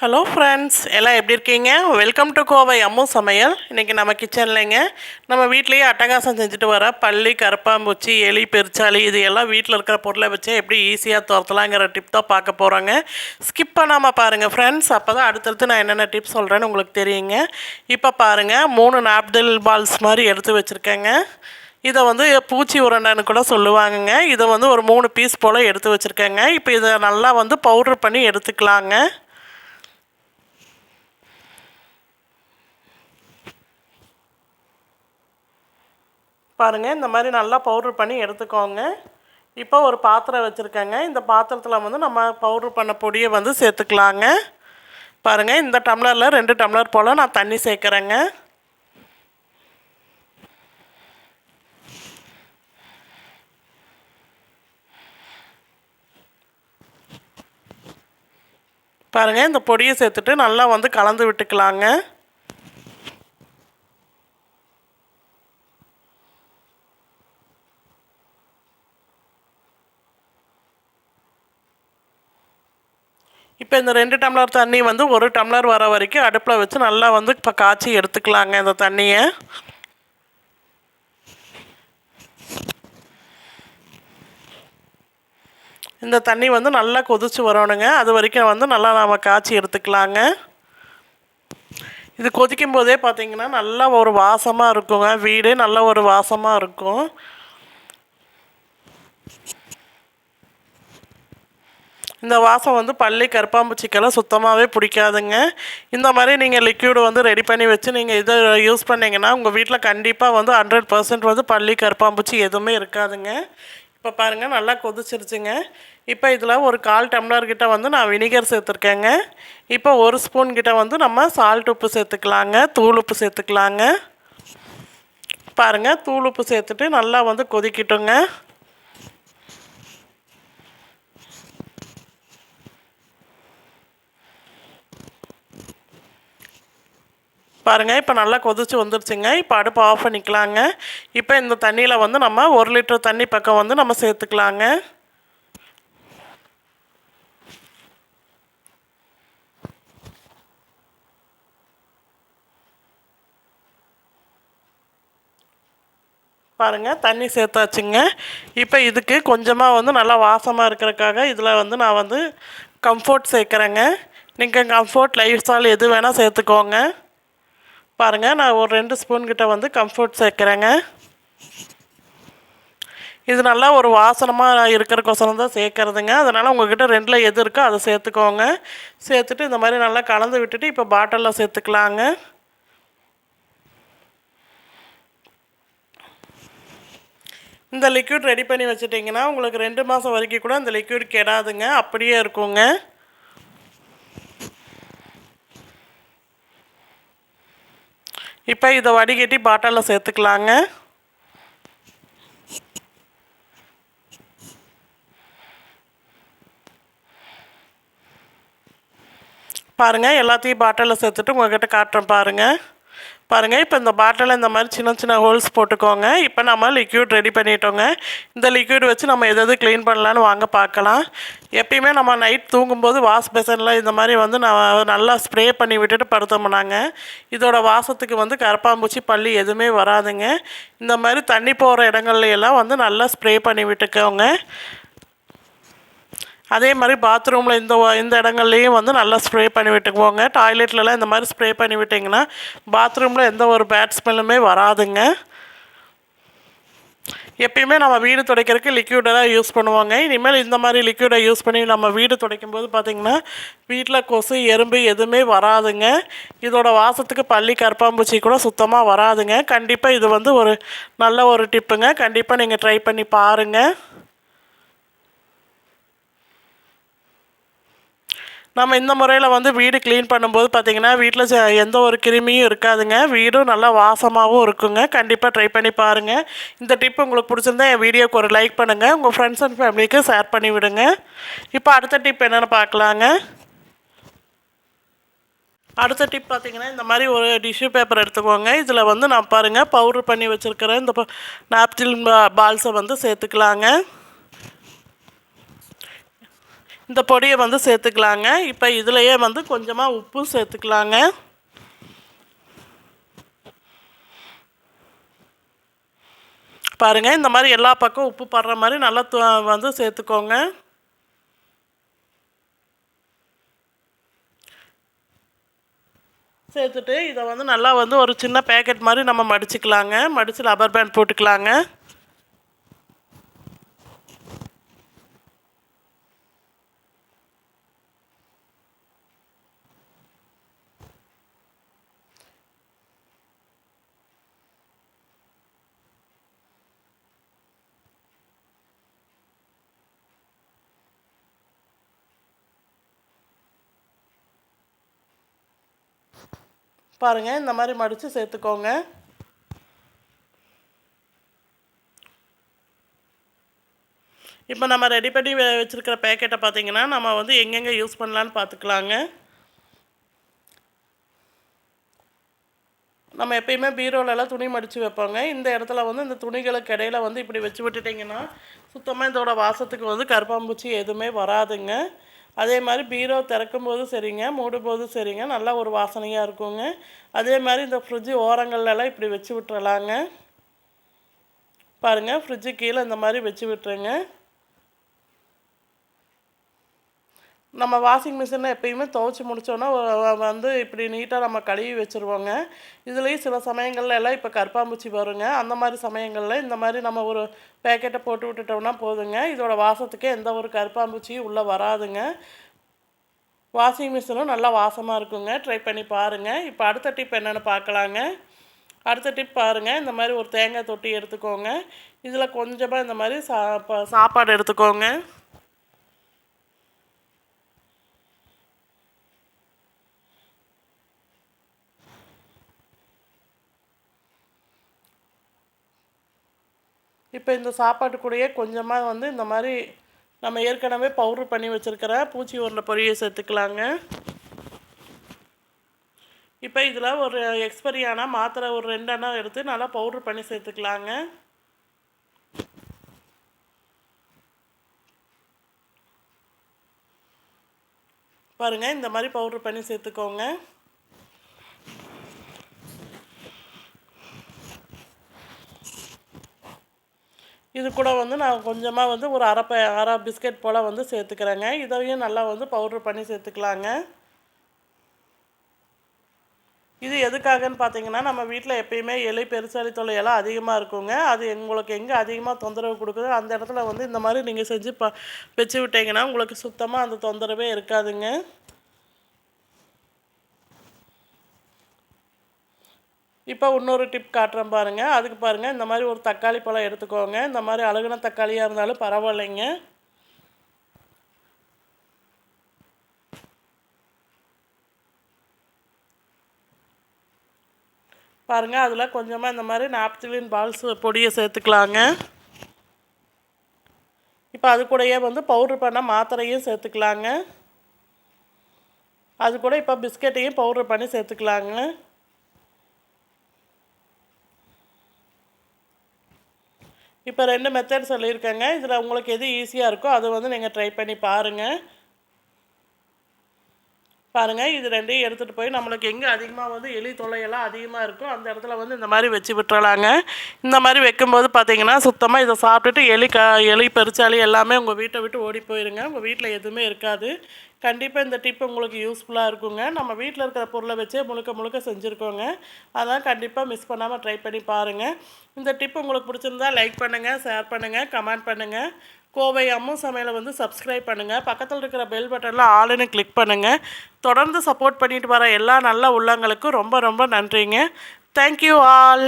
Hello friends எல்லாம் எப்படி இருக்கீங்க? வெல்கம் டு கோவை அம்மு சமையல். இன்றைக்கி நம்ம கிச்சன்லேங்க நம்ம வீட்லேயே அட்டகாசம் செஞ்சுட்டு வர பள்ளி கருப்பாம்பூச்சி எலி பெருச்சாளி இது எல்லாம் வீட்டில் இருக்கிற பொருளை வச்சு எப்படி ஈஸியாக துரத்தலாங்கிற டிப் தான் பார்க்க போகிறோங்க ஸ்கிப் பண்ணாமல் பாருங்கள் ஃப்ரெண்ட்ஸ் அப்போ தான் அடுத்தடுத்து நான் என்னென்ன டிப்ஸ் சொல்கிறேன்னு உங்களுக்கு தெரியுங்க. இப்போ பாருங்கள் மூணு நாப்தில் பால்ஸ் மாதிரி எடுத்து வச்சுருக்கேங்க. இதை வந்து பூச்சி உருண்டைன்னு கூட சொல்லுவாங்கங்க. இதை வந்து ஒரு மூணு பீஸ் போல் எடுத்து வச்சுருக்கேங்க. இப்போ இதை நல்லா வந்து பவுட்ரு பண்ணி எடுத்துக்கலாங்க. பாருங்கள் இந்த மாதிரி நல்லா பவுட்ரு பண்ணி எடுத்துக்கோங்க. இப்போ ஒரு பாத்திரம் வச்சுருக்கேங்க. இந்த பாத்திரத்தில் வந்து நம்ம பவுட்ரு பண்ண பொடியை வந்து சேர்த்துக்கலாங்க. பாருங்கள் இந்த டம்ளரில் ரெண்டு டம்ளர் போல் நான் தண்ணி சேர்க்குறேங்க. பாருங்கள் இந்த பொடியை சேர்த்துட்டு நல்லா வந்து கலந்து விட்டுக்கலாங்க. இப்போ இந்த ரெண்டு டம்ளர் தண்ணி வந்து ஒரு டம்ளர் வர வரைக்கும் அடுப்பில் வச்சு நல்லா வந்து இப்போ காய்ச்சி எடுத்துக்கலாங்க இந்த தண்ணியை. இந்த தண்ணி வந்து நல்லா கொதிச்சு வரணுங்க. அது வரைக்கும் வந்து நல்லா நாம் காய்ச்சி எடுத்துக்கலாங்க. இது கொதிக்கும் போதே பார்த்தீங்கன்னா நல்லா ஒரு வாசமாக இருக்குங்க. வீடே நல்ல ஒரு வாசமாக இருக்கும். இந்த வாசம் வந்து பள்ளி கருப்பாம்பூச்சிக்கெல்லாம் சுத்தமாகவே பிடிக்காதுங்க. இந்த மாதிரி நீங்கள் லிக்யூடு வந்து ரெடி பண்ணி வச்சு நீங்கள் இதை யூஸ் பண்ணிங்கன்னா உங்கள் வீட்டில் கண்டிப்பாக வந்து ஹண்ட்ரட் பர்சன்ட் வந்து பள்ளி கருப்பாம்பூச்சி எதுவுமே இருக்காதுங்க. இப்போ பாருங்கள் நல்லா கொதிச்சிருச்சுங்க. இப்போ இதில் ஒரு கால் டம்ளர்கிட்ட வந்து நான் வினிகர் சேர்த்துருக்கேங்க. இப்போ ஒரு ஸ்பூன் கிட்ட வந்து நம்ம சால்ட் உப்பு சேர்த்துக்கலாங்க தூள் உப்பு சேர்த்துக்கலாங்க. பாருங்கள் தூள் உப்பு சேர்த்துட்டு நல்லா வந்து கொதிக்கட்டுங்க. பாருங்கள் இப்போ நல்லா கொதிச்சு வந்துருச்சுங்க. இப்போ அடுப்பு ஆஃப் பண்ணிக்கலாங்க இப்போ இந்த தண்ணியில் வந்து நம்ம ஒரு லிட்டர் தண்ணி பக்கம் வந்து நம்ம சேர்த்துக்கலாங்க. பாருங்கள் தண்ணி சேர்த்தாச்சுங்க. இப்போ இதுக்கு கொஞ்சமாக வந்து நல்லா வாசமாக இருக்கிறக்காக இதில் வந்து நான் வந்து கம்ஃபோர்ட் சேர்க்குறேங்க. நீங்கள் கம்ஃபோர்ட் லைஃப் ஸ்டைல் எது வேணால் சேர்த்துக்கோங்க. பாருங்கள் நான் ஒரு ரெண்டு ஸ்பூன் கிட்ட வந்து கம்ஃபர்ட் சேர்க்குறேங்க. இது நல்லா ஒரு வாசனமாக இருக்கிறக்கோசரம் தான் சேர்க்குறதுங்க. அதனால் உங்கள்கிட்ட ரெண்டில் எது இருக்கோ அதை சேர்த்துக்கோங்க. சேர்த்துட்டு இந்த மாதிரி நல்லா கலந்து விட்டுட்டு இப்போ பாட்டிலில் சேர்த்துக்கலாங்க. இந்த லிக்யூட் ரெடி பண்ணி வச்சுட்டிங்கன்னா உங்களுக்கு ரெண்டு மாதம் வரைக்கும் கூட அந்த லிக்யூட் கெடாதுங்க. அப்படியே இருக்குங்க. இப்போ இதை வடிகட்டி பாட்டிலில் சேர்த்துக்கலாங்க. பாருங்கள் எல்லாத்தையும் பாட்டிலில் சேர்த்துட்டு உங்கள்கிட்ட காட்டுறேன் பாருங்கள் பாருங்கள் இப்போ இந்த பாட்டிலில் இந்த மாதிரி சின்ன சின்ன ஹோல்ஸ் போட்டுக்கோங்க. இப்போ நம்ம லிக்யூட் ரெடி பண்ணிட்டோங்க. இந்த லிக்யூட் வச்சு நம்ம எதாவது க்ளீன் பண்ணலான்னு வாங்க பார்க்கலாம். எப்பயுமே நம்ம நைட் தூங்கும்போது வாஷ் பேசனில் இந்த மாதிரி வந்து நான் நல்லா ஸ்ப்ரே பண்ணி விட்டுட்டு படுத்தோம்னாங்க. இதோட வாசத்துக்கு வந்து கரப்பாம்பூச்சி பள்ளி எதுவுமே வராதுங்க. இந்த மாதிரி தண்ணி போகிற இடங்கள்ல எல்லாம் வந்து நல்லா ஸ்ப்ரே பண்ணி விட்டுக்கோங்க. அதே மாதிரி பாத்ரூமில் இந்த இந்த இடங்கள்லையும் வந்து நல்லா ஸ்ப்ரே பண்ணி விட்டுக்குவோங்க. டாய்லெட்லலாம் இந்த மாதிரி ஸ்ப்ரே பண்ணி விட்டிங்கன்னா பாத்ரூமில் எந்த ஒரு பேட் ஸ்மெல்லுமே வராதுங்க. எப்பயுமே நம்ம வீடு துடைக்கிறதுக்கு லிக்யூடெல்லாம் யூஸ் பண்ணுவாங்க. இனிமேல் இந்த மாதிரி லிக்யூடை யூஸ் பண்ணி நம்ம வீடு துடைக்கும் போது பார்த்திங்கன்னா வீட்டில் கொசு எறும்பு எதுவுமே வராதுங்க. இதோட வாசத்துக்கு பள்ளி கருப்பாம்பூச்சி கூட சுத்தமாக வராதுங்க. கண்டிப்பாக இது வந்து ஒரு நல்ல ஒரு டிப்புங்க கண்டிப்பாக நீங்கள் ட்ரை பண்ணி பாருங்கள் நம்ம இந்த முறையில் வந்து வீடு க்ளீன் பண்ணும்போது பார்த்திங்கன்னா வீட்டில் எந்த ஒரு கிருமியும் இருக்காதுங்க. வீடும் நல்லா வாசமாகவும் இருக்குங்க. கண்டிப்பாக ட்ரை பண்ணி பாருங்கள் இந்த டிப் உங்களுக்கு பிடிச்சிருந்தா என் வீடியோக்கு ஒரு லைக் பண்ணுங்கள் உங்கள் ஃப்ரெண்ட்ஸ் அண்ட் ஃபேமிலிக்கு ஷேர் பண்ணி விடுங்க. இப்போ அடுத்த டிப் என்னென்னு பார்க்கலாங்க அடுத்த டிப் பார்த்தீங்கன்னா இந்த மாதிரி ஒரு டிஷ்யூ பேப்பர் எடுத்துக்கோங்க. இதில் வந்து நான் பாருங்கள் பவுட்ரு பண்ணி வச்சுருக்கிறேன் இந்த நாப்தின் பால்ஸை வந்து சேர்த்துக்கலாங்க. இந்த பொடியை வந்து சேர்த்துக்கலாங்க. இப்போ இதுலேயே வந்து கொஞ்சமாக உப்பும் சேர்த்துக்கலாங்க. பாருங்கள் இந்த மாதிரி எல்லா பக்கம் உப்பு படுற மாதிரி நல்லா வந்து சேர்த்துக்கோங்க. சேர்த்துட்டு இதை வந்து நல்லா வந்து ஒரு சின்ன பேக்கெட் மாதிரி நம்ம மடிச்சுக்கலாங்க. மடித்து ரப்பர் பேண்ட் போட்டுக்கலாங்க. பாருங்கள் இந்த மாதிரி மடித்து சேர்த்துக்கோங்க. இப்போ நம்ம ரெடி பண்ணி வச்சுருக்கிற பேக்கெட்டை பார்த்திங்கன்னா நம்ம வந்து எங்கெங்கே யூஸ் பண்ணலான்னு பார்த்துக்கலாங்க நம்ம எப்பயுமே பீரோலெல்லாம் துணி மடித்து வைப்போங்க. இந்த இடத்துல வந்து இந்த துணிகளுக்கு இடையில வந்து இப்படி வச்சு விட்டுட்டிங்கன்னா சுத்தமாக இதோட வாசத்துக்கு வந்து கருப்பாம்பூச்சி எதுவுமே வராதுங்க. அதே மாதிரி பீரோ திறக்கும் போதும் சரிங்க மூடும் போதும் சரிங்க நல்லா ஒரு வாசனையாக இருக்குங்க. அதே மாதிரி இந்த ஃப்ரிட்ஜு ஓரங்கள்லாம் இப்படி வச்சு விட்டுறலாங்க. பாருங்கள் ஃப்ரிட்ஜு கீழே இந்த மாதிரி வச்சு விட்டுருங்க. நம்ம வாஷிங் மிஷினில் எப்பயுமே துவைச்சி முடித்தோன்னா வந்து இப்படி நீட்டாக நம்ம கழுவி வச்சுருவோங்க. இதுலேயும் சில சமயங்களில் எல்லாம் இப்போ கருப்பாம்பூச்சி வருங்க. அந்த மாதிரி சமயங்களில் இந்த மாதிரி நம்ம ஒரு பேக்கெட்டை போட்டு விட்டுட்டோம்னா போதுங்க. இதோட வாசத்துக்கே எந்த ஒரு கருப்பாம்பூச்சியும் உள்ளே வராதுங்க. வாஷிங் மிஷினும் நல்லா வாசமாக இருக்குங்க. ட்ரை பண்ணி பாருங்கள் இப்போ அடுத்த டிப் என்னென்னு பார்க்கலாங்க அடுத்த டிப் பாருங்கள் இந்த மாதிரி ஒரு தேங்காய் தொட்டி எடுத்துக்கோங்க. இதில் கொஞ்சமாக இந்த மாதிரி சா சாப்பாடு எடுத்துக்கோங்க. இப்போ இந்த சாப்பாட்டு கூடயே கொஞ்சமாக வந்து இந்த மாதிரி நம்ம ஏற்கனவே பவுட்ரு பண்ணி வச்சுருக்கிற பூச்சி உருண்டை பொரியை சேர்த்துக்கலாங்க. இப்போ இதில் ஒரு எக்ஸ்பரியான மாத்திரை ஒரு ரெண்டெண்ணம் எடுத்து நல்லா பவுட்ரு பண்ணி சேர்த்துக்கலாங்க. பாருங்கள் இந்த மாதிரி பவுட்ரு பண்ணி சேர்த்துக்கோங்க. இது கூட வந்து நான் கொஞ்சமாக வந்து ஒரு அரை அரை பிஸ்கெட் போல் வந்து சேர்த்துக்கிறேங்க. இதையும் நல்லா வந்து பவுட்ரு பண்ணி சேர்த்துக்கலாங்க. இது எதுக்காகன்னு பார்த்தீங்கன்னா நம்ம வீட்டில் எப்பயுமே எலி பெருசாலி தொல்லையெல்லாம் அதிகமாக இருக்குங்க. அது உங்களுக்கு எங்கே அதிகமாக தொந்தரவு கொடுக்குதோ அந்த இடத்துல வந்து இந்த மாதிரி நீங்கள் செஞ்சு ப வச்சு விட்டீங்கன்னா உங்களுக்கு சுத்தமாக அந்த தொந்தரவே இருக்காதுங்க. இப்போ இன்னொரு டிப் காட்டுறேன் பாருங்கள் அதுக்கு பாருங்கள் இந்த மாதிரி ஒரு தக்காளி பழம் எடுத்துக்கோங்க. இந்த மாதிரி அழுகுன தக்காளியாக இருந்தாலும் பரவாயில்லைங்க. பாருங்கள் அதில் கொஞ்சமாக இந்த மாதிரி நாப்திலின் பால்ஸ் பொடியை சேர்த்துக்கலாங்க. இப்போ அது கூடயே வந்து பவுட்ரு பண்ண மாத்திரையும் சேர்த்துக்கலாங்க. அது கூட இப்போ பிஸ்கெட்டையும் பவுட்ரு பண்ணி சேர்த்துக்கலாங்க. இப்போ ரெண்டு மெத்தட் சொல்லியிருக்கேங்க. இதில் உங்களுக்கு எது ஈஸியாக இருக்கோ அதை வந்து நீங்கள் ட்ரை பண்ணி பாருங்கள் பாருங்கள் இது ரெண்டையும் எடுத்துகிட்டு போய் நம்மளுக்கு எங்கே அதிகமாக வந்து எலி தொலையெல்லாம் அதிகமாக இருக்கோ அந்த இடத்துல வந்து இந்த மாதிரி வச்சு விட்டுறலாங்க. இந்த மாதிரி வைக்கும்போது பார்த்தீங்கன்னா சுத்தமாக இதை சாப்பிட்டுட்டு எலி க எலி பெருச்சாலி எல்லாமே உங்கள் வீட்டை விட்டு ஓடி போயிருங்க. உங்கள் வீட்டில் எதுவுமே இருக்காது. கண்டிப்பாக இந்த டிப் உங்களுக்கு யூஸ்ஃபுல்லாக இருக்குங்க. நம்ம வீட்டில் இருக்கிற பொருளை வச்சே முழுக்க முழுக்க செஞ்சுருக்கோங்க. அதான் கண்டிப்பாக மிஸ் பண்ணாமல் ட்ரை பண்ணி பாருங்கள் இந்த டிப் உங்களுக்கு பிடிச்சிருந்தா லைக் பண்ணுங்கள் ஷேர் பண்ணுங்கள் கமெண்ட் பண்ணுங்கள் கோவை அம்மு சமையலை வந்து சப்ஸ்கிரைப் பண்ணுங்கள் பக்கத்தில் இருக்கிற பெல் பட்டனில் ஆளுன்னு கிளிக் பண்ணுங்கள் தொடர்ந்து சப்போர்ட் பண்ணிட்டு வர எல்லா நல்ல உள்ளங்களுக்கும் ரொம்ப ரொம்ப நன்றிங்க. Thank you all